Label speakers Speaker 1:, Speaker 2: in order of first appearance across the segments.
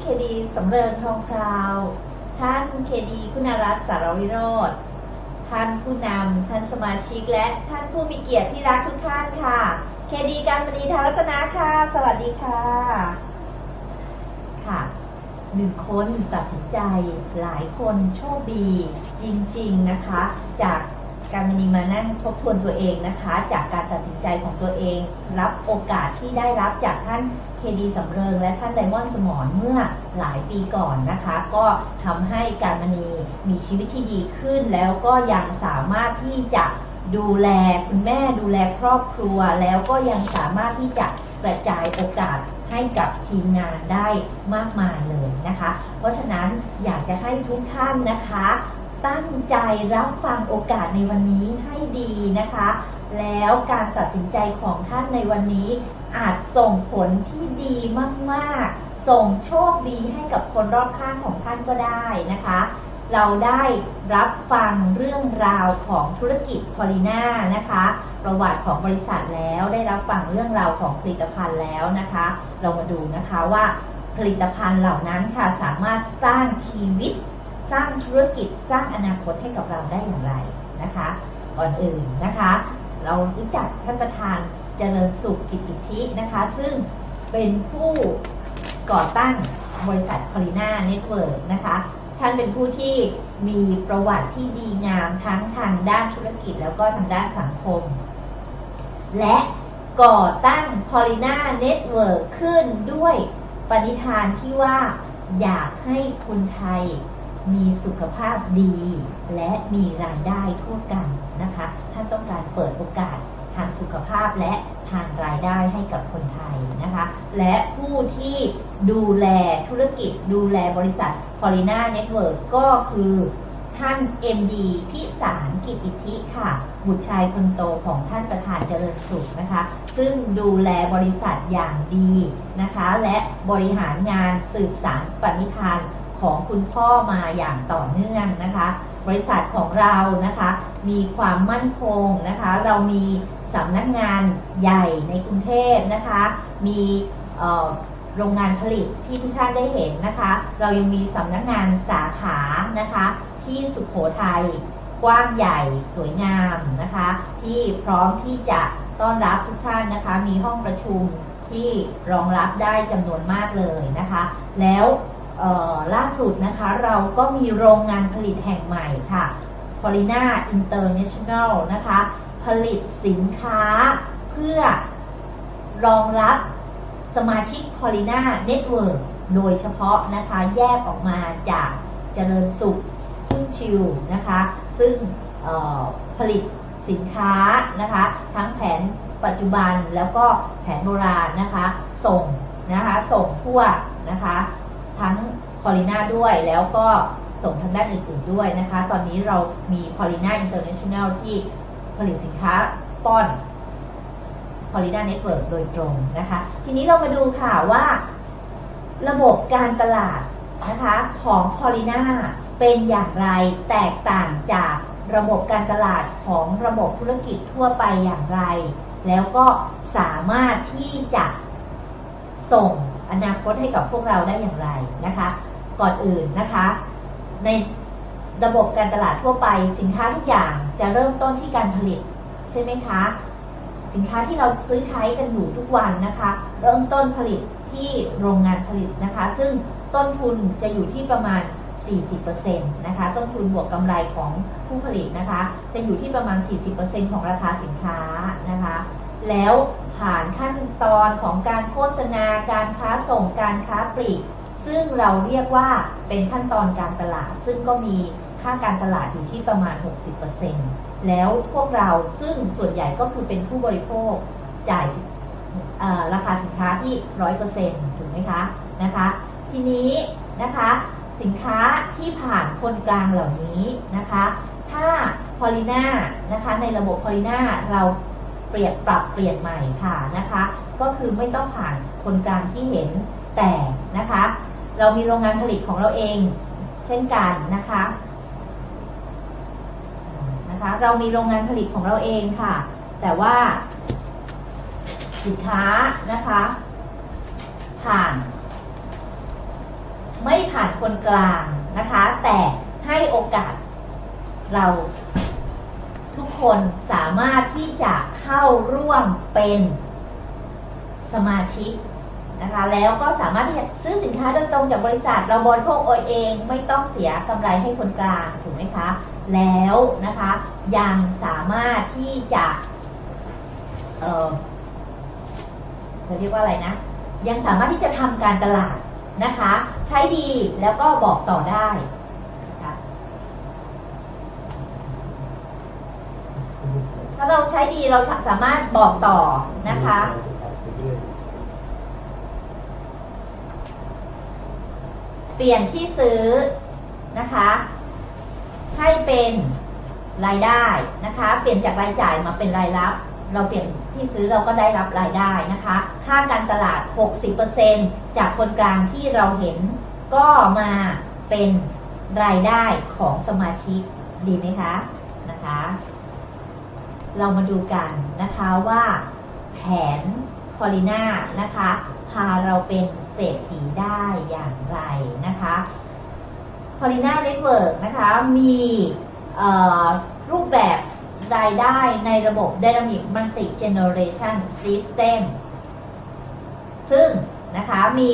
Speaker 1: เคดีสำเริงทองคราว ท่านเคดีคุณรัตน์สารวิโรธท่านผู้นำท่านสมาชิกและท่านผู้มีเกียรติที่รักทุกท่านค่ะ เคดีการมณีทารัตนาค่ะ สวัสดีค่ะ ค่ะหนึ่งคนตัดสินใจหลายคนโชคดีจริง ๆ นะคะ จาก การมณีมานั่งทบทวนตัวเองนะคะ จากการตัดสินใจของตัวเอง รับโอกาสที่ได้รับจากท่านเคดีสำเริงและท่านไดมอนด์สมรเมื่อหลายปีก่อนนะคะ ก็ทำให้การมณีมีชีวิตที่ดีขึ้น แล้วก็ยังสามารถที่จะดูแลคุณแม่ดูแลครอบครัว แล้วก็ยังสามารถที่จะกระจายโอกาสให้กับทีมงานได้มากมายเลยนะคะ เพราะฉะนั้นอยากจะให้ทุกท่านนะคะ ตั้งใจรับฟังโอกาสในวันนี้ให้ดีนะคะ แล้วการตัดสินใจของท่านในวันนี้ อาจส่งผลที่ดีมากๆ ส่งโชคดีให้กับคนรอบข้างของท่านก็ได้นะคะ เราได้รับฟังเรื่องราวของธุรกิจพอลิน่านะคะ ประวัติของบริษัทแล้วได้รับฟังเรื่องราวของผลิตภัณฑ์แล้วนะคะ เรามาดูนะคะว่าผลิตภัณฑ์เหล่านั้นค่ะสามารถสร้างชีวิต สร้างธุรกิจสร้างอนาคตให้กับเราได้อย่างไรนะคะ ก่อนอื่นนะคะ เรารู้จักท่านประธานเจริญสุขกิตติธินะคะ ซึ่งเป็นผู้ก่อตั้งบริษัทพอลิน่าเน็ตเวิร์กนะคะท่านเป็นผู้ที่มีประวัติที่ดีงามทั้งทางด้านธุรกิจแล้วก็ทางด้านสังคม และก่อตั้ง p o l i n a Network ขึ้นด้วยปณิธานที่ว่าอยากให้คนไทย มีสุขภาพดี และมีรายได้ทั่วกันนะคะ ท่านต้องการเปิดโอกาสทางสุขภาพและทางรายได้ให้กับคนไทยนะคะ และผู้ที่ดูแลธุรกิจดูแลบริษัท p o l i n a Network ก็คือท่าน MD พิสารกิจอิทธิค่ะ บุตรชายคนโตของท่านประธานเจริญสุขนะคะ ซึ่งดูแลบริษัทอย่างดีนะคะ และบริหารงานสืบสารปณิธาน ของคุณพ่อมาอย่างต่อเนื่องนะคะ บริษัทของเรานะคะ มีความมั่นคงนะคะ เรามีสำนักงานใหญ่ในกรุงเทพนะคะ มีโรงงานผลิตที่ทุกท่านได้เห็นนะคะ เรายังมีสำนักงานสาขานะคะ ที่สุขโขทัยกว้างใหญ่สวยงามนะคะ ที่พร้อมที่จะต้อนรับทุกท่านนะคะ มีห้องประชุมที่รองรับได้จำนวนมากเลยนะคะ แล้ว ล่าสุดนะคะเราก็มีโรงงานผลิตแห่งใหม่ค่ะ f o r i n a International นะคะ ผลิตสินค้าเพื่อรองรับสมาชิก p o l i n a Network โดยเฉพาะนะคะแยกออกมาจากเจริญสุขพึ่งชิวนะคะ ซึ่งผลิตสินค้านะคะ ทั้งแผนปัจจุบันแล้วก็แผนโบราณนะคะ ส่งนะคะ ส่งทั่วนะคะ ทั้งพอลิน่าด้วยแล้วก็ส่งทางด้านอื่นๆด้วยนะคะ ตอนนี้เรามีพอลิน่าอินเตอร์เนชั่นแนลที่ผลิตสินค้าป้อนพอลิน่าเน็ตเวิร์กโดยตรงนะคะ ทีนี้เรามาดูค่ะว่า ระบบการตลาดนะคะของพอลิน่าเป็นอย่างไรแตกต่างจากระบบการตลาดของระบบธุรกิจทั่วไปอย่างไร แล้วก็สามารถที่จะส่ง อนาคตให้กับพวกเราได้อย่างไรนะคะ ก่อนอื่นนะคะ ในระบบการตลาดทั่วไป สินค้าทุกอย่างจะเริ่มต้นที่การผลิตใช่ไหมคะ สินค้าที่เราซื้อใช้กันอยู่ทุกวันนะคะ เริ่มต้นผลิตที่โรงงานผลิตนะคะ ซึ่งต้นทุนจะอยู่ที่ประมาณ 40%นะคะ ต้นทุนบวกกำไรของผู้ผลิตนะคะ จะอยู่ที่ประมาณ 40%ของราคาสินค้านะคะ แล้วผ่านขั้นตอนของการโฆษณาการค้าส่งการค้าปลีก ซึ่งเราเรียกว่าเป็นขั้นตอนการตลาด ซึ่งก็มีค่าการตลาดอยู่ที่ประมาณ 60%แล้วพวกเราซึ่งส่วนใหญ่ก็คือเป็นผู้บริโภคจ่ายราคาสินค้าที่ 100%ถูกไหมคะนะคะ ทีนี้นะคะสินค้าที่ผ่านคนกลางเหล่านี้นะคะ ถ้าพอลิน่านะคะในระบบพอลิน่าเรา เปรียบปรับเปลี่ยนใหม่ค่ะนะคะ ก็คือไม่ต้องผ่านคนกลางที่เห็นแต่นะคะ เรามีโรงงานผลิตของเราเอง เช่นกันนะคะนะคะ เรามีโรงงานผลิตของเราเองค่ะ แต่ว่า สินค้านะคะ ผ่าน ไม่ผ่านคนกลางนะคะ แต่ให้โอกาสเรา ทุกคนสามารถที่จะเข้าร่วมเป็นสมาชิกนะคะแล้วก็สามารถที่จะซื้อสินค้าโดยตรงจากบริษัทเราบริโภคเองไม่ต้องเสียกำไรให้คนกลางถูกไหมคะ แล้วนะคะยังสามารถที่จะเออเขาเรียกว่าอะไรนะ ยังสามารถที่จะทำการตลาดนะคะ ใช้ดีแล้วก็บอกต่อได้นะคะ ถ้าเราใช้ดีเราสามารถบอกต่อนะคะ เปลี่ยนที่ซื้อนะคะ ให้เป็นรายได้นะคะ เปลี่ยนจากรายจ่ายมาเป็นรายรับ เราเปลี่ยนที่ซื้อเราก็ได้รับรายได้นะคะ ค่าการตลาด 60%จากคนกลางที่เราเห็นก็มาเป็นรายได้ของสมาชิกดีไหมคะนะคะ เรามาดูกันนะคะว่าแผนพอลิน่านะคะพาเราเป็นเศรษฐีได้อย่างไรนะคะพอลิน่าเน็ตเวิร์กนะคะมีรูปแบบรายได้ในระบบ Dynamic Multi Generation System ซึ่งนะคะมี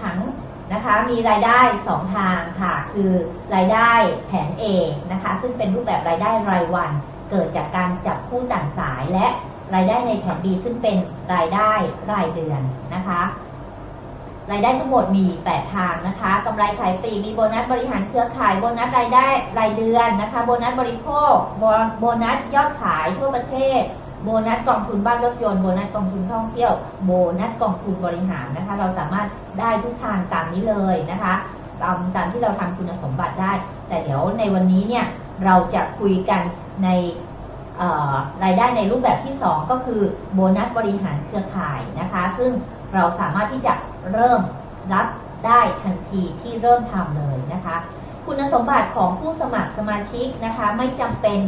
Speaker 1: ผังนะคะมีรายได้สองทางค่ะ คือรายได้แผน A นะคะ ซึ่งเป็นรูปแบบรายได้รายวัน เกิดจากการจับคู่ต่างสายและรายได้ในแผน B ซึ่งเป็นรายได้รายเดือนนะคะ รายได้ทั้งหมดมี 8 ทางนะคะกำไรขายปลีกมีโบนัสบริหารเครือข่ายโบนัสรายได้รายเดือนนะคะ โบนัสบริโภคโบนัสยอดขายทั่วประเทศโบนัสกองทุนบ้านรถยนต์โบนัสกองทุนท่องเที่ยวโบนัสกองทุนบริหารนะคะ เราสามารถได้ทุกทางตามนี้เลยนะคะตามตามที่เราทำคุณสมบัติได้ แต่เดี๋ยวในวันนี้เนี่ย เราจะคุยกันในรายได้ในรูปแบบที่ 2 ก็คือโบนัสบริหารเครือข่ายนะคะ ซึ่งเราสามารถที่จะเริ่มรับได้ทันทีที่เริ่มทำเลยนะคะ คุณสมบัติของผู้สมัครสมาชิกนะคะ ไม่จำเป็น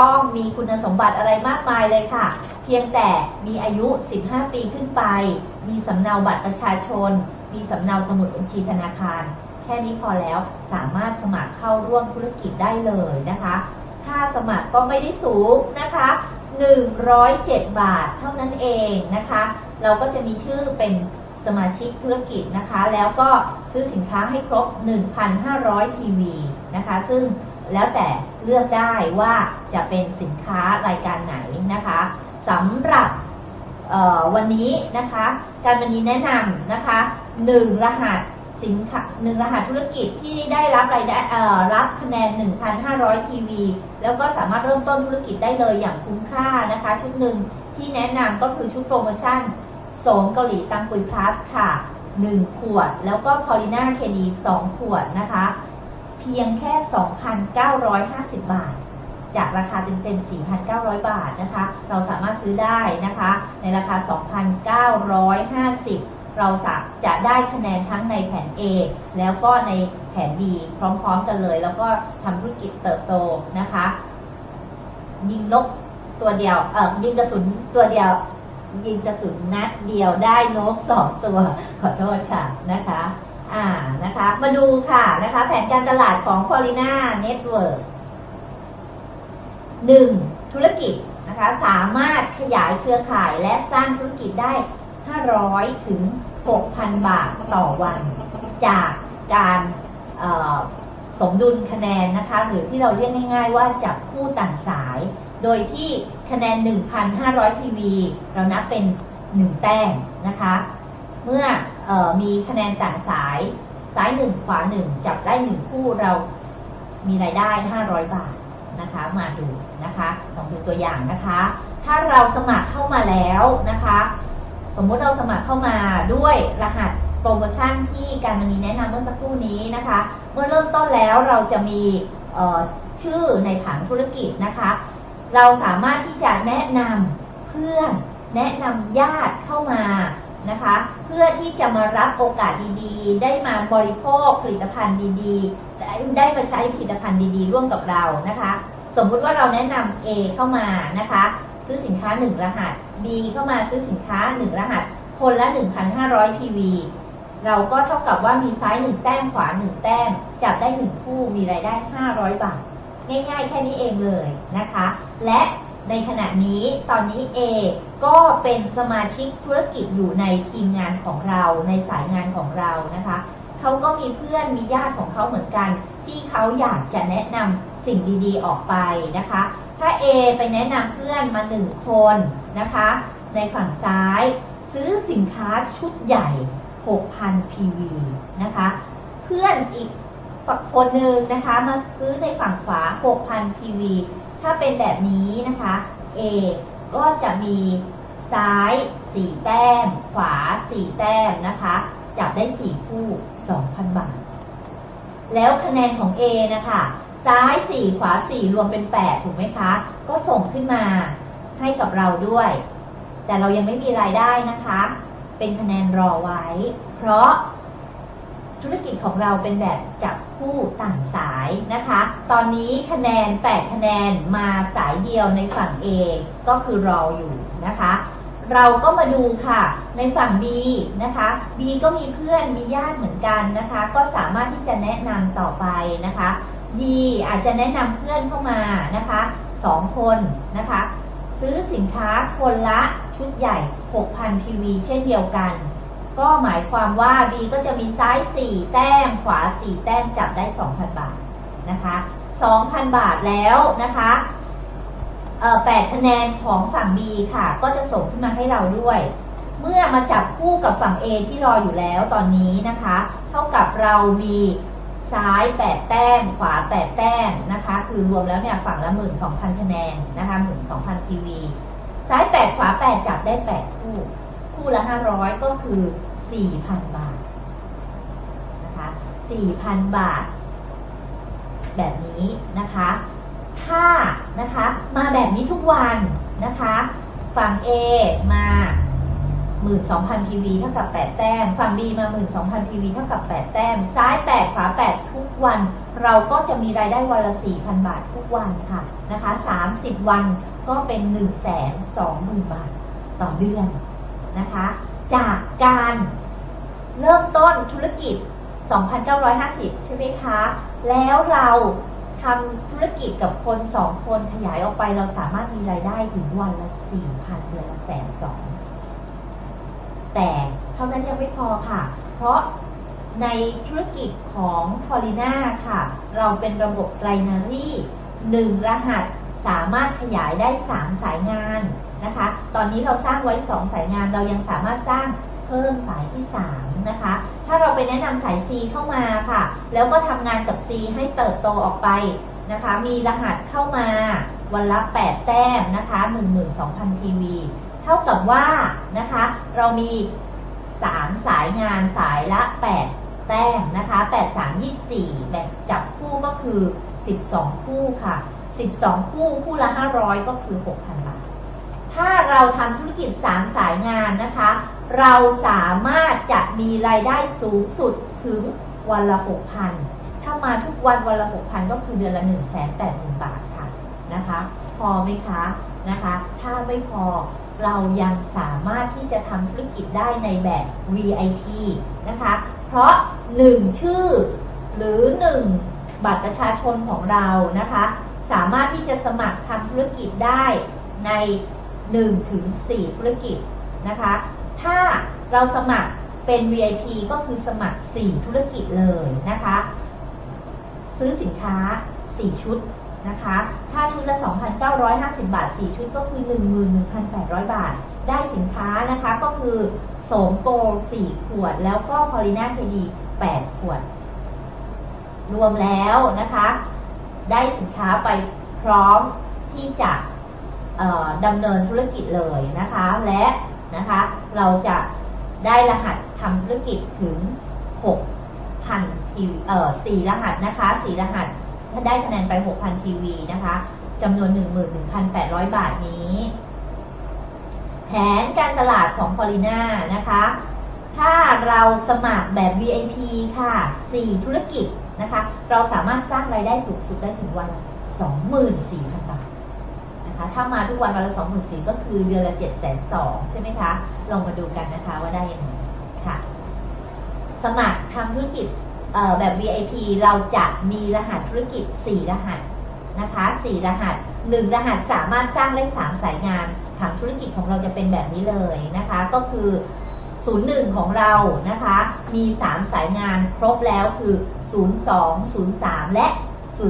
Speaker 1: ต้องมีคุณสมบัติอะไรมากมายเลยค่ะ เพียงแต่มีอายุ 15 ปีขึ้นไป มีสำเนาบัตรประชาชน มีสำเนาสมุดบัญชีธนาคาร แค่นี้พอแล้วสามารถสมัครเข้าร่วมธุรกิจได้เลยนะคะ ค่าสมัครก็ไม่ได้สูงนะคะ 107 บาทเท่านั้นเองนะคะ เราก็จะมีชื่อเป็นสมาชิกธุรกิจนะคะ แล้วก็ซื้อสินค้าให้ครบ 1,500 PV นะคะ ซึ่งแล้วแต่เลือกได้ว่าจะเป็นสินค้ารายการไหนนะคะสำหรับวันนี้นะคะ การวันนี้แนะนำนะคะหนึ่งรหัส สินค้าหนึ่งรหัสธุรกิจที่ได้รับรายได้เอ่อรับคะแนน 1,500 PV แล้วก็สามารถเริ่มต้นธุรกิจได้เลยอย่างคุ้มค่านะคะ ชุดหนึ่งที่แนะนำก็คือชุดโปรโมชั่นโสมเกาหลีตังปุยพลัสค่ะ 1 ขวด แล้วก็พอลิน่าเคดี2ขวดนะคะ เพียงแค่ 2,950 บาท จากราคาเต็มๆ 4,900 บาทนะคะ เราสามารถซื้อได้นะคะ ในราคา 2,950 เราจะได้คะแนนทั้งในแผน A แล้วก็ในแผน B พร้อมๆกันเลย แล้วก็ทำธุรกิจเติบโตนะคะ ยิงนกตัวเดียวเออยิงกระสุนตัวเดียว ยิงกระสุนนัดเดียวได้นกสองตัว ขอโทษค่ะนะคะอ่านะคะ มาดูค่ะนะคะ แผนการตลาดของ p o l i n a Network หนึ่งธุรกิจนะคะสามารถขยายเครือข่ายและสร้างธุรกิจได้ 500 ถึง 6,000 บาทต่อวัน จากการสมดุลคะแนนนะคะ หรือที่เราเรียกง่ายๆว่าจับคู่ต่างสาย โดยที่คะแนน 1,500 PV เรานับเป็น 1 แต้มนะคะ เมื่อออมีคะแนนต่างสายซ้ายหนึ่งขวาหนึ่งจับได้หนึ่งคู่เรามีรายได้ 500 บาทนะคะ มาดูนะคะลองดูตัวอย่างนะคะ ถ้าเราสมัครเข้ามาแล้วนะคะ สมมุติเราสมัครเข้ามาด้วยรหัสโปรโมชั่นที่การมณีแนะนำเมื่อสักครู่นี้นะคะ เมื่อเริ่มต้นแล้วเราจะมีชื่อในผังธุรกิจนะคะ เราสามารถที่จะแนะนำเพื่อนแนะนำญาติเข้ามานะคะ เพื่อที่จะมารับโอกาสดีๆ ได้มาบริโภคผลิตภัณฑ์ดีๆ ได้ได้มาใช้ผลิตภัณฑ์ดีๆ ร่วมกับเรานะคะ สมมุติว่าเราแนะนำ A เข้ามานะคะ ซื้อสินค้า 1 รหัส B เข้ามาซื้อสินค้า 1 รหัส คนละ 1,500 PV เราก็เท่ากับว่ามีซ้ายหนึ่งแต้มขวาหนึ่งแต้ม จับได้หนึ่งคู่มีรายได้ 500 บาท ง่ายๆ แค่นี้เองเลยนะคะ และในขณะนี้ตอนนี้ A ก็เป็นสมาชิกธุรกิจอยู่ในทีมงานของเราในสายงานของเรานะคะเขาก็มีเพื่อนมีญาติของเขาเหมือนกัน ที่เขาอยากจะแนะนำสิ่งดีๆออกไปนะคะ ถ้า A ไปแนะนำเพื่อนมาหนึ่งคนนะคะ ในฝั่งซ้ายซื้อสินค้าชุดใหญ่ 6,000 PV นะคะ เพื่อนอีกฝั่งคนหนึ่งนะคะ มาซื้อในฝั่งขวา 6,000 PV ถ้าเป็นแบบนี้นะคะ A ก็จะมีซ้าย 4 แต้ม ขวา 4 แต้มนะคะ จับได้ 4 คู่ 2,000 บาท แล้วคะแนนของ A นะคะ ซ้าย 4 ขวา 4 รวมเป็น 8 ถูกไหมคะ ก็ส่งขึ้นมาให้กับเราด้วย แต่เรายังไม่มีรายได้นะคะ เป็นคะแนนรอไว้ เพราะธุรกิจของเราเป็นแบบจับคู่ต่างสายนะคะ ตอนนี้คะแนน 8 คะแนนมาสายเดียวในฝั่ง A ก็คือรออยู่นะคะ เราก็มาดูค่ะในฝั่ง B นะคะ B ก็มีเพื่อนมีญาติเหมือนกันนะคะ ก็สามารถที่จะแนะนำต่อไปนะคะ B อาจจะแนะนำเพื่อนเข้ามานะคะสองคนนะคะ ซื้อสินค้าคนละชุดใหญ่ 6,000 PV เช่นเดียวกัน ก็หมายความว่า B ก็จะมีซ้าย 4 แต้ม ขวา 4 แต้มจับได้ 2,000 บาทนะคะ 2,000 บาทแล้วนะคะเอ่อ8คะแนนของฝั่ง B ค่ะ ก็จะส่งขึ้นมาให้เราด้วย เมื่อมาจับคู่กับฝั่ง A ที่รออยู่แล้วตอนนี้นะคะ เท่ากับเรามี ซ้าย 8 แต้ม ขวา 8 แต้มนะคะ คือรวมแล้วเนี่ยฝั่งละ 12,000 คะแนนนะคะ12,000 PV ซ้าย 8 ขวา 8 จับได้ 8 คู่ คู่ละ 500 ก็คือ 4,000 บาทนะคะ4,000 บาท แบบนี้นะคะ ถ้านะคะ มาแบบนี้ทุกวันนะคะ ฝั่ง A มา12,000 PV เท่ากับ 8 แต้ม ฝั่ง B มา 12,000 PV เท่ากับ 8 แต้ม ซ้าย 8 ขวา 8 วันเราก็จะมีรายได้วันละ 4,000 บาททุกวันค่ะนะคะ30 วันก็เป็น 120,000 บาทต่อเดือนนะคะ จากการเริ่มต้นธุรกิจ 2,950 ใช่ไหมคะ แล้วเราทำธุรกิจกับคนสองคนขยายออกไปเราสามารถมีรายได้ถึงวันละ 4,000เดือนละแสนสองแต่เท่านั้นยังไม่พอค่ะ เพราะ ในธุรกิจของทอริน่าค่ะ เราเป็นระบบไ r นารีหนึ่งรหัสสามารถขยายได้ 3 สายงานนะคะ ตอนนี้เราสร้างไว้ 2 สายงานเรายังสามารถสร้างเพิ่มสายที่ 3 นะคะ ถ้าเราไปแนะนำสาย C เข้ามาค่ะ แล้วก็ทำงานกับ C ให้เติบโตออกไปนะคะ มีรหัสเข้ามาวันละ 8 แต้มนะคะ 12,000 PV เท่ากับว่านะคะ เรามี 3 สายงานสายละ 8 แต้มนะคะ 8 3 24 แบบจับคู่ก็คือ 12 คู่ค่ะ 12 คู่คู่ละ 500 ก็คือ 6,000 บาท ถ้าเราทำธุรกิจ 3 สายงานนะคะ เราสามารถจะมีรายได้สูงสุดถึงวันละ 6,000 ถ้ามาทุกวันวันละ 6,000 ก็คือเดือนละ 180,000 บาทค่ะนะคะ พอไหมคะนะคะ ถ้าไม่พอเรายังสามารถที่จะทำธุรกิจได้ในแบบ VIP นะคะ ราะ 1 ชื่อ หรือ 1 บัตรประชาชนของเรานะคะ สามารถที่จะสมัครทำธุรกิจได้ใน1ถึง4ธุรกิจนะคะ ถ้าเราสมัครเป็น VIP ก็คือสมัคร 4 ธุรกิจเลยนะคะ ซื้อสินค้า 4 ชุด นะคะ ถ้าชุดละ 2,950 บาท 4 ชุดก็คือ 11,800 บาท ได้สินค้านะคะก็คือโสมโก4ขวด แล้วก็พอลิน่าเคดี 8 ขวด รวมแล้วนะคะ ได้สินค้าไปพร้อมที่จะดำเนินธุรกิจเลยนะคะ และนะคะเราจะได้รหัสทำธุรกิจถึง 6,000 PV เอ่อ4รหัสนะคะ 4 รหัส ได้คะแนนไป 6,000 PV นะคะจำนวน 11,800 บาทนี้ แผนการตลาดของพอลิน่านะคะ ถ้าเราสมัครแบบ VIP ค่ะ 4 ธุรกิจนะคะ เราสามารถสร้างรายได้สูงสุดได้ถึงวัน 24,000 บาทนะคะ ถ้ามาทุกวันวันละ 24,000 ก็คือเดือนละ 7 2 0 0 0ใช่ไหมคะ ลองมาดูกันนะคะว่าได้ยังไงค่ะ สมัครทำธุรกิจ แบบ VIP เราจะมีรหัสธุรกิจ 4 รหัสนะคะ 4 รหัส 1 รหัสสามารถสร้างได้ 3 สายงานผังธุรกิจของเราจะเป็นแบบนี้เลยนะคะ ก็คือ 01 ของเรานะคะ มี 3 สายงานครบแล้วคือ 02 03 และ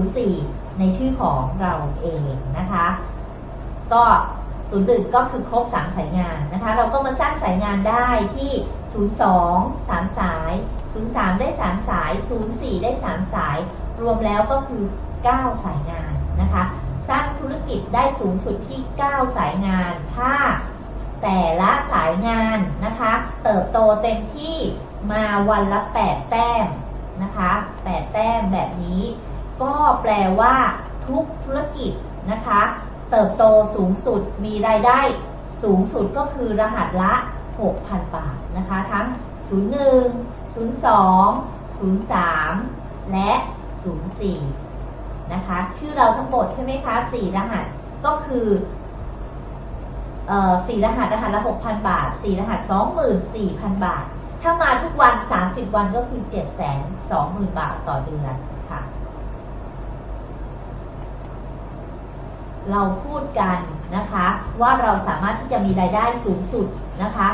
Speaker 1: 04 ในชื่อของเราเองนะคะ ก็ศูนย์หนึ่งก็คือครบ3สายงานนะคะ เราก็มาสร้างสายงานได้ที่ 02 3 สาย 03 ได้ 3 สาย 04 ได้ 3 สาย รวมแล้วก็คือ 9 สายงานนะคะ สร้างธุรกิจได้สูงสุดที่ 9 สายงาน ถ้าแต่ละสายงานนะคะ เติบโตเต็มที่มาวันละ 8 แต้มนะคะ 8 แต้มแบบนี้ ก็แปลว่าทุกธุรกิจนะคะ เติบโตสูงสุดมีรายได้สูงสุดก็คือรหัสละ 6,000 บาทนะคะ ทั้ง 01 02 03 และ 04 นะคะ ชื่อเราทั้งหมดใช่ไหมคะ 4 รหัสก็คือเอ่อ4รหัสรหัสละ 6,000 บาท 4 รหัส 24,000 บาท ถ้ามาทุกวัน 30 วันก็คือ 720,000 บาทต่อเดือนค่ะ เราพูดกันนะคะ ว่าเราสามารถที่จะมีรายได้สูงสุดนะคะ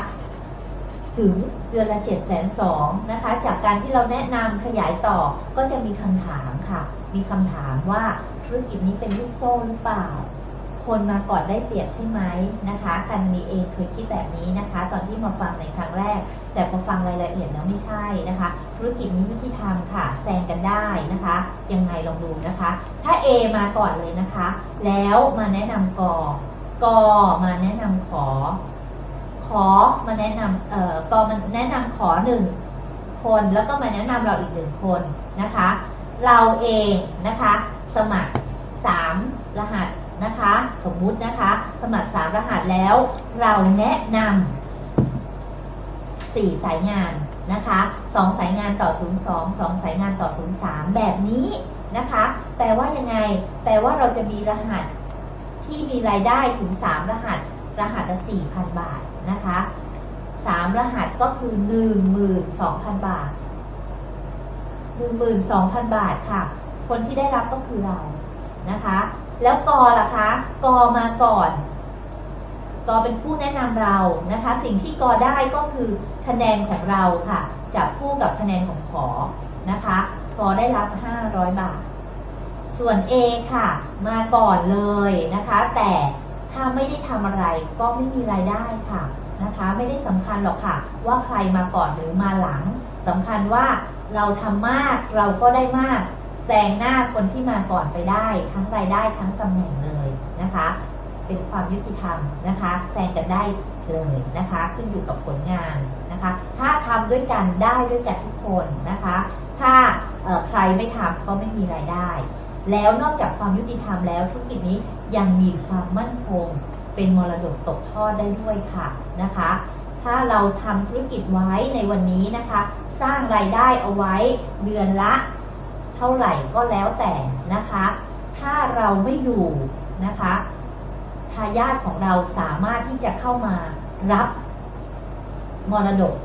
Speaker 1: ถึงเดือนละ7 2 0 0 0นะคะ จากการที่เราแนะนำขยายต่อก็จะมีคำถามค่ะ มีคำถามว่าธุรกิจนี้เป็นลูกโซ่หรือเปล่า คนมาก่อนได้เปรียบใช่ไหมนะคะกันนีเองเคยคิดแบบนี้นะคะ ตอนที่มาฟังในครั้งแรก แต่พอฟังรายละเอียดแล้วไม่ใช่นะคะ ธุรกิจนี้วิธีทำค่ะแซงกันได้นะคะ ยังไงลองดูนะคะ ถ้า A มาก่อนเลยนะคะ แล้วมาแนะนำกอกมาแนะนำขอ ขอมาแนะนำเอ่อกอมันแนะนำขอหนึ่งคนแล้วก็มาแนะนำเราอีกหนึ่งคนนะคะ เราเองนะคะ สมัครสามรหัสนะคะ สมมุตินะคะ สมัครสามรหัสแล้ว เราแนะนำสี่สายงานนะคะสองสายงานต่อ 02สองสายงานต่อ 03 แบบนี้นะคะ แปลว่ายังไง แปลว่าเราจะมีรหัสที่มีรายได้ถึง 3 รหัส รหัสละ4,000 บาท นะคะ3รหัสก็คือ12,000บาท12,000บาทค่ะ คนที่ได้รับก็คือเรานะคะ แล้วกอล่ะคะ กอมาก่อนกอเป็นผู้แนะนำเรานะคะ สิ่งที่กอได้ก็คือคะแนนของเราค่ะจับคู่กับคะแนนของขอนะคะกอได้รับ 500 บาท ส่วน A ค่ะ มาก่อนเลยนะคะ แต่ ถ้าไม่ได้ทำอะไรก็ไม่มีรายได้ค่ะนะคะ ไม่ได้สำคัญหรอกค่ะ ว่าใครมาก่อนหรือมาหลังสำคัญว่าเราทำมากเราก็ได้มากแซงหน้าคนที่มาก่อนไปได้ ทั้งรายได้ทั้งตำแหน่งเลยนะคะ เป็นความยุติธรรมนะคะแซงกันได้เลยนะคะ ขึ้นอยู่กับผลงานนะคะ ถ้าทำด้วยกันได้ด้วยกันทุกคนนะคะ ถ้าใครไม่ทำก็ไม่มีรายได้ แล้วนอกจากความยุติธรรมแล้วธุรกิจนี้ยังมีความมั่นคง เป็นมรดกตกทอดได้ด้วยค่ะนะคะ ถ้าเราทำธุรกิจไว้ในวันนี้นะคะ สร้างรายได้เอาไว้เดือนละ เท่าไหร่ก็แล้วแต่นะคะ ถ้าเราไม่อยู่นะคะทายาทของเราสามารถที่จะเข้ามารับมรดก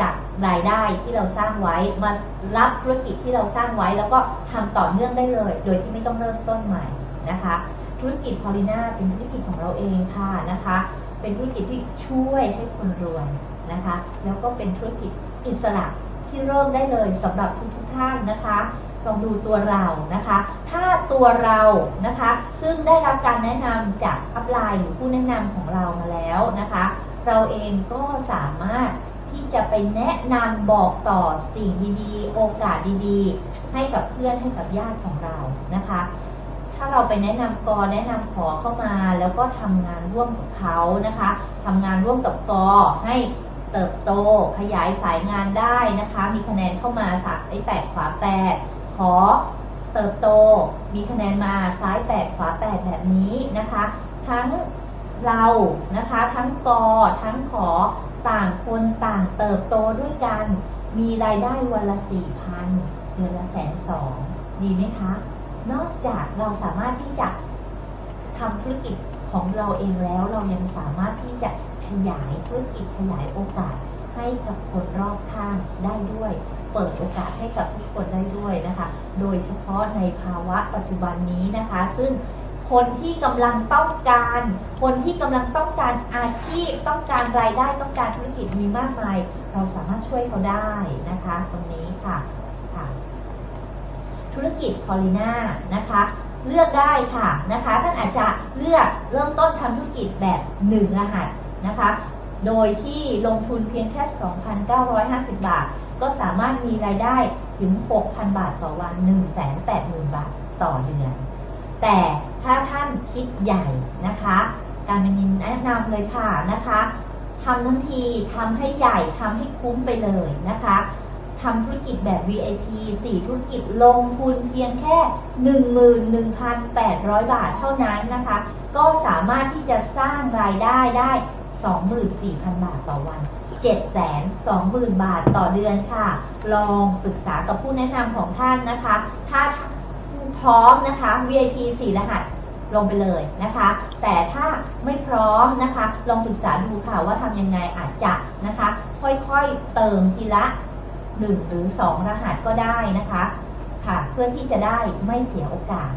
Speaker 1: จาก รายได้ที่เราสร้างไว้ มารับธุรกิจที่เราสร้างไว้ แล้วก็ทำต่อเนื่องได้เลย โดยที่ไม่ต้องเริ่มต้นใหม่นะคะ ธุรกิจพอลิน่าเป็นธุรกิจของเราเองค่ะนะคะ เป็นธุรกิจที่ช่วยให้คนรวยนะคะ แล้วก็เป็นธุรกิจอิสระที่เริ่มได้เลยสำหรับทุกทุกท่านนะคะลองดูตัวเรานะคะ ถ้าตัวเรานะคะ ซึ่งได้รับการแนะนำจากอัพไลน์หรือผู้แนะนำของเรามาแล้วนะคะ เราเองก็สามารถ ที่จะไปแนะนำบอกต่อสิ่งดีๆ โอกาสดีๆ ให้กับเพื่อนให้กับญาติของเรานะคะ ถ้าเราไปแนะนำกอแนะนำขอเข้ามา แล้วก็ทำงานร่วมกับเขานะคะทำงานร่วมกับกอให้เติบโตขยายสายงานได้นะคะ มีคะแนนเข้ามาสักไอ้แปดขวาแปดขอเติบโต มีคะแนนมาซ้ายแปดขวาแปดแบบนี้นะคะ ทั้งเรานะคะ ทั้งกอทั้งขอ ต่างคนต่างเติบโตด้วยกัน มีรายได้วันละสี่พันเดือนละแสนสองดีไหมคะ นอกจากเราสามารถที่จะทำธุรกิจของเราเองแล้วเรายังสามารถที่จะขยายธุรกิจขยายโอกาสให้กับคนรอบข้างได้ด้วย เปิดโอกาสให้กับทุกคนได้ด้วยนะคะ โดยเฉพาะในภาวะปัจจุบันนี้นะคะ ซึ่ง คนที่กำลังต้องการ คนที่กำลังต้องการอาชีพ ต้องการรายได้ต้องการธุรกิจมีมากมาย เราสามารถช่วยเขาได้นะคะ ตรงนี้ค่ะค่ะ ธุรกิจพอลิน่านะคะเลือกได้ค่ะนะคะท่านอาจจะเลือกเริ่มต้นทำธุรกิจแบบ1รหัสนะคะ โดยที่ลงทุนเพียงแค่ 2,950 บาท ก็สามารถมีรายได้ถึง 6,000 บาทต่อวัน 180,000 บาทต่อเดือน แต่ถ้าท่านคิดใหญ่นะคะ การเป็นแนะนำเลยค่ะนะคะทำทั้งทีทำให้ใหญ่ทำให้คุ้มไปเลยนะคะทำธุรกิจแบบ VIP 4 ธุรกิจลงทุนเพียงแค่ 11,800 บาทเท่านั้นนะคะ ก็สามารถที่จะสร้างรายได้ได้ 24,000 บาทต่อวัน 720,000 บาทต่อเดือนค่ะ ลองปรึกษากับผู้แนะนำของท่านนะคะ ถ้า พร้อมนะคะ VIP 4 รหัสลงไปเลยนะคะ แต่ถ้าไม่พร้อมนะคะ ลองปรึกษาดูค่ะว่าทำยังไงอาจจะนะคะ ค่อยๆเติมทีละ 1 หรือ 2 รหัสก็ได้นะคะค่ะเพื่อที่จะได้ไม่เสียโอกาส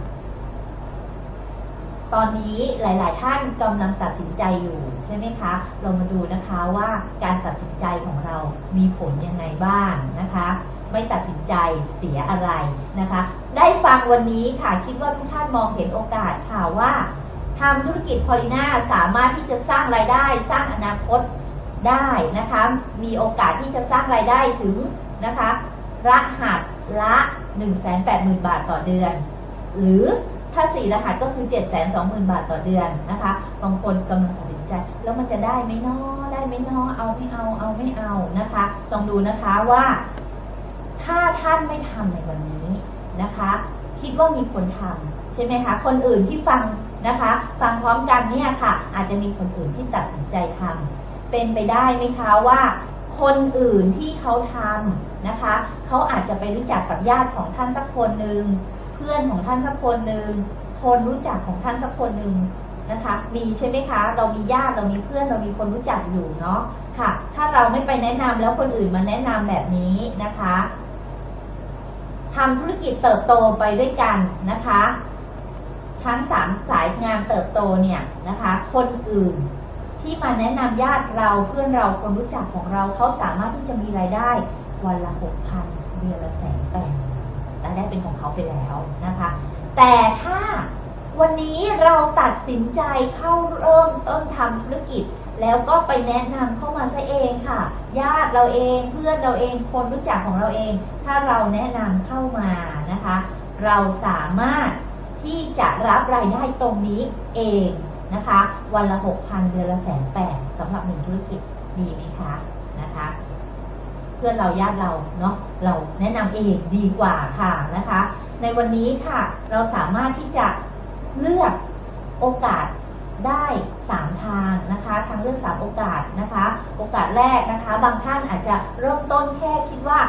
Speaker 1: ตอนนี้หลายๆ ท่านกำลังตัดสินใจอยู่ใช่ไหมคะเรามาดูนะคะว่าการตัดสินใจของเรามีผลยังไงบ้างนะคะ ไม่ตัดสินใจเสียอะไรนะคะ ได้ฟังวันนี้ค่ะคิดว่าทุกท่านมองเห็นโอกาสค่ะว่าทำธุรกิจพอลิน่าสามารถที่จะสร้างรายได้สร้างอนาคตได้นะคะ มีโอกาสที่จะสร้างรายได้ถึงนะคะรหัสละ 180,000 บาทต่อเดือน หรือถ้าสี่รหัสก็คือ 720,000 บาทต่อเดือนนะคะบางคนกำลังตัดสินใจ แล้วมันจะได้ไหมน้อได้ไหมน้อเอาไม่เอาเอาไม่เอานะคะต้องดูนะคะว่า ถ้าท่านไม่ทำในวันนี้นะคะ คิดว่ามีคนทำใช่ไหมคะ คนอื่นที่ฟังนะคะ ฟังพร้อมกันเนี่ยค่ะ อาจจะมีคนอื่นที่ตัดสินใจทำเป็นไปได้ไหมคะว่า คนอื่นที่เขาทำนะคะ เขาอาจจะไปรู้จักกับญาติของท่านสักคนหนึ่งเพื่อนของท่านสักคนหนึ่งคนรู้จักของท่านสักคนหนึ่งนะคะมีใช่ไหมคะ เรามีญาติเรามีเพื่อนเรามีคนรู้จักอยู่เนาะค่ะ ถ้าเราไม่ไปแนะนำแล้วคนอื่นมาแนะนำแบบนี้นะคะ ทำธุรกิจเติบโตไปด้วยกันนะคะ ทั้งสามสายงานเติบโตเนี่ยนะคะ คนอื่นที่มาแนะนำญาติเราเพื่อนเราคนรู้จักของเราเขาสามารถที่จะมีรายได้วันละหกพันเดือนละแสนแปดรายได้เป็นของเขาไปแล้วนะคะ แต่ถ้า วันนี้เราตัดสินใจเข้าเริ่มต้นทำธุรกิจ แล้วก็ไปแนะนำเข้ามาซะเองค่ะ ญาติเราเองเพื่อนเราเองคนรู้จักของเราเอง ถ้าเราแนะนำเข้ามานะคะ เราสามารถที่จะรับรายได้ตรงนี้เองนะคะ วันละหกพันเดือนละแสนแปดสำหรับหนึ่งธุรกิจดีไหมคะนะคะเพื่อนเราญาติเราเนาะเราแนะนำเองดีกว่าค่ะนะคะ ในวันนี้ค่ะ เราสามารถที่จะ เลือกโอกาสได้ 3 ทางนะคะทางเลือก 3 โอกาสนะคะ โอกาสแรกนะคะ บางท่านอาจจะเริ่มต้นแค่คิดว่า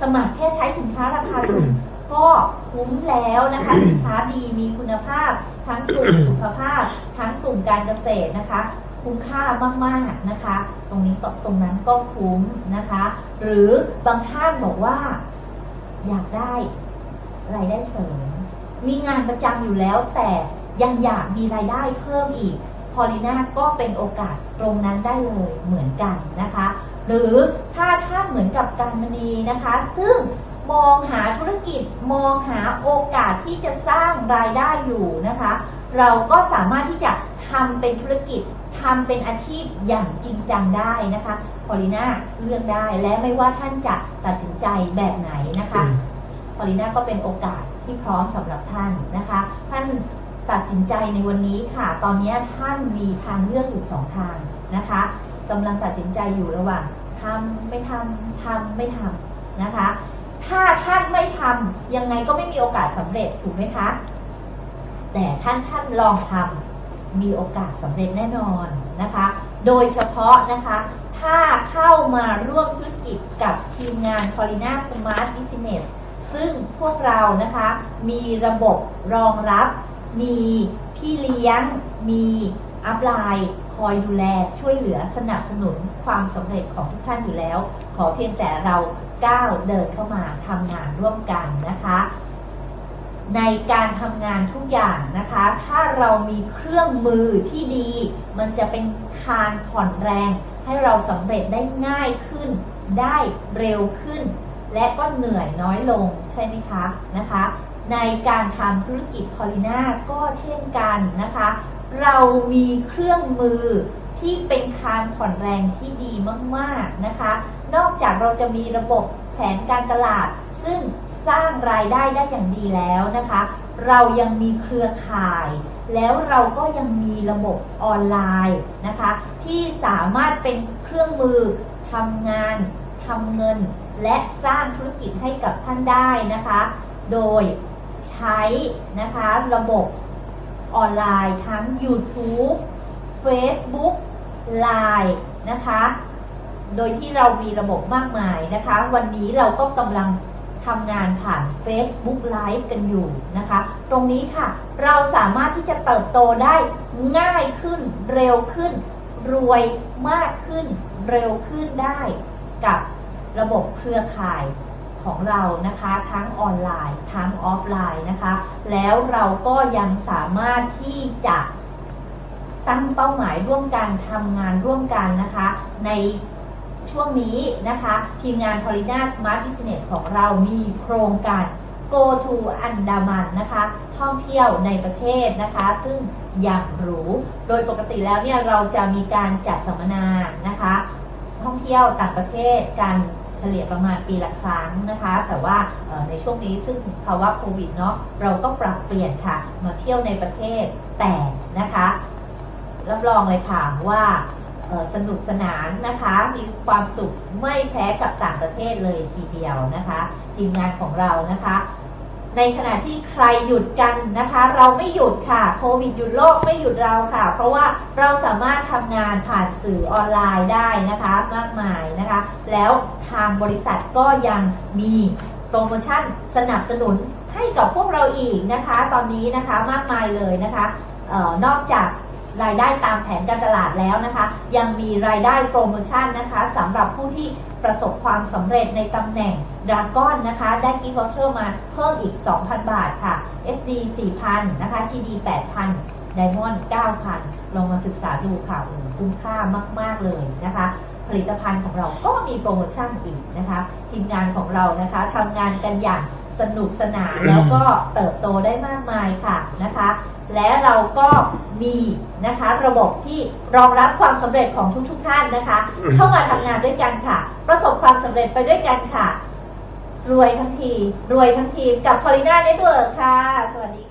Speaker 1: สมัครแค่ใช้สินค้าราคาถูกก็คุ้มแล้วนะคะสินค้าดีมีคุณภาพ ทั้งกลุ่มสุขภาพ ทั้งกลุ่มการเกษตรนะคะ คุ้มค่ามากๆนะคะ ตรงนี้ก็ตรงนั้นก็คุ้มนะคะ หรือบางท่านบอกว่า อยากได้รายได้เสริม มีงานประจำอยู่แล้ว แต่ยังอยากมีรายได้เพิ่มอีก พอลิน่าก็เป็นโอกาสตรงนั้นได้เลยเหมือนกันนะคะ หรือถ้าท่านเหมือนกับการมณีนะคะ ซึ่งมองหาธุรกิจมองหาโอกาสที่จะสร้างรายได้อยู่นะคะ เราก็สามารถที่จะทำเป็นธุรกิจทำเป็นอาชีพอย่างจริงจังได้นะคะพอลิน่าเลือกได้และไม่ว่าท่านจะตัดสินใจแบบไหนนะคะพอลิน่าก็เป็นโอกาส ที่พร้อมสำหรับท่านนะคะ ท่านตัดสินใจในวันนี้ค่ะ ตอนนี้ท่านมีทางเลือกอยู่สองทางนะคะกำลังตัดสินใจอยู่ระหว่างทำไม่ทำทำไม่ทำนะคะ ถ้าท่านไม่ทำยังไงก็ไม่มีโอกาสสำเร็จถูกไหมคะ แต่ท่านท่านลองทำมีโอกาสสำเร็จแน่นอนนะคะ โดยเฉพาะนะคะ ถ้าเข้ามาร่วมธุรกิจกับทีมงาน c o r i n a Smart Business ซึ่งพวกเรานะคะมีระบบรองรับ มีพี่เลี้ยง มีอัพไลน์คอยดูแลช่วยเหลือสนับสนุนความสำเร็จของทุกท่านอยู่แล้ว ขอเพียงแต่เราก้าวเดินเข้ามาทำงานร่วมกันนะคะ ในการทำงานทุกอย่างนะคะ ถ้าเรามีเครื่องมือที่ดี มันจะเป็นคานผ่อนแรง ให้เราสำเร็จได้ง่ายขึ้น ได้เร็วขึ้น และก็เหนื่อยน้อยลงใช่ไหมคะนะคะ ในการทำธุรกิจคอลิน่าก็เช่นกันนะคะ เรามีเครื่องมือที่เป็นคานผ่อนแรงที่ดีมากๆนะคะ นอกจากเราจะมีระบบแผนการตลาด ซึ่งสร้างรายได้ได้อย่างดีแล้วนะคะ เรายังมีเครือข่าย แล้วเราก็ยังมีระบบออนไลน์นะคะ ที่สามารถเป็นเครื่องมือทำงานทำเงิน และสร้างธุรกิจให้กับท่านได้นะคะ โดยใช้นะคะระบบออนไลน์ทั้ง YouTube Facebook Line นะคะ โดยที่เรามีระบบมากมายนะคะ วันนี้เราก็กำลังทำงานผ่าน Facebook Live กันอยู่นะคะ ตรงนี้ค่ะ เราสามารถที่จะเติบโตได้ง่ายขึ้น เร็วขึ้น รวยมากขึ้น เร็วขึ้นได้กับ ระบบเครือข่ายของเรานะคะทั้งออนไลน์ทั้งออฟไลน์นะคะ แล้วเราก็ยังสามารถที่จะตั้งเป้าหมายร่วมกันทำงานร่วมกันนะคะ ในช่วงนี้นะคะ ทีมงาน p o l i n a Smart Business ของเรามีโครงการ Go to Andaman นะคะ ท่องเที่ยวในประเทศนะคะ ซึ่งอย่างหรูโดยปกติแล้วเนี่ยเราจะมีการจัดสัมมนานะคะ ท่องเที่ยวต่างประเทศกัน เฉลี่ยประมาณปีละครั้งนะคะ แต่ว่าในช่วงนี้ซึ่งภาวะโควิดเนาะเราก็ปรับเปลี่ยนค่ะ มาเที่ยวในประเทศแต่นะคะรับรองเลยค่ะว่าสนุกสนานนะคะ มีความสุขไม่แพ้กับต่างประเทศเลยทีเดียวนะคะ ทีมงานของเรานะคะ ในขณะที่ใครหยุดกันนะคะ เราไม่หยุดค่ะโควิดหยุดโลกไม่หยุดเราค่ะ เพราะว่าเราสามารถทำงานผ่านสื่อออนไลน์ได้นะคะ มากมายนะคะ แล้วทางบริษัทก็ยังมีโปรโมชั่นสนับสนุนให้กับพวกเราอีกนะคะ ตอนนี้นะคะมากมายเลยนะคะออนอกจาก รายได้ตามแผนการตลาดแล้วนะคะ ยังมีรายได้โปรโมชั่นนะคะสำหรับผู้ที่ประสบความสำเร็จในตำแหน่งดราก้อนนะคะ ได้กิฟต์วอเชอร์มาเพิ่มอีก 2,000 บาทค่ะ SD 4,000 นะคะ GD 8,000 Diamond 9,000 ลองมาศึกษาดูค่ะคุ้มค่ามาก ๆ เลยนะคะผลิตภัณฑ์ของเราก็มีโปรโมชั่นอีกนะคะ ทีมงานของเรานะคะทำงานกันอย่างสนุกสนานแล้วก็เติบโตได้มากมายค่ะนะคะ และเราก็มีนะคะระบบที่รองรับความสำเร็จของทุกๆท่านนะคะ เข้ามาทำงานด้วยกันค่ะ ประสบความสำเร็จไปด้วยกันค่ะ รวยทั้งที รวยทั้งทีมกับคอริน่าเน็ตเวิร์กค่ะ สวัสดี